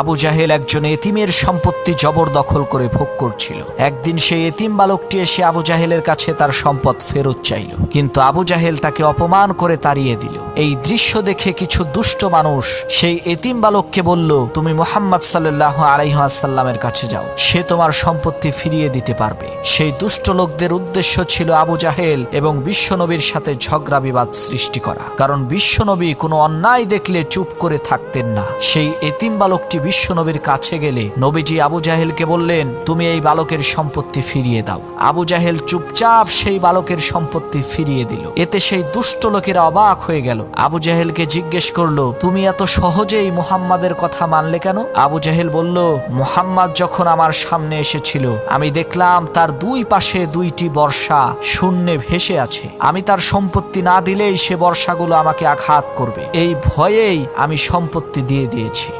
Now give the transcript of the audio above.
আবু জাহেল একজন এতিমের সম্পত্তি জবরদখল করে ভোগ করছিল। একদিন সেই এতিম বালকটি এসে আবু জাহেলের কাছে তার সম্পদ ফেরত চাইল। কিন্তু আবু জাহেল তাকে অপমান করে তাড়িয়ে দিল। এই দৃশ্য দেখে কিছু দুষ্ট মানুষ সেই এতিম বালককে বলল, তুমি মুহাম্মদ সাল্লাহ আলাইহাসাল্লামের কাছে যাও। সে তোমার সম্পত্তি ফিরিয়ে দিতে পারবে। সেই দুষ্ট লোকদের উদ্দেশ্য ছিল আবু জাহেল এবং বিশ্বনবীর সাথে ঝগড়া বিবাদ সৃষ্টি করা। কারণ বিশ্বনবী কোনো অন্যায় দেখলে চুপ করে থাকতেন না। সেই এতিম বালকটি বিশ্বনবীর কাছে গেলে নবীজি আবু জাহেলকে বললেন, তুমি এই বালকের সম্পত্তি ফিরিয়ে দাও। আবু জাহেল চুপচাপ সেই বালকের সম্পত্তি ফিরিয়ে দিল। এতে সেই দুষ্ট লোকেরা অবাক হয়ে গেল। আবু জাহেলকে জিজ্ঞেস করল, তুমি এত সহজেই মুহাম্মাদের কথা মানলে কেন? আবু জাহেল বলল, মুহাম্মদ যখন আমার সামনে এসেছিল, আমি দেখলাম তার দুই পাশে দুইটি বর্ষা শূন্যে ভেসে আছে। আমি তার সম্পত্তি না দিলেই সে বর্ষাগুলো আমাকে আঘাত করবে। এই ভয়েই আমি সম্পত্তি দিয়ে দিয়েছি।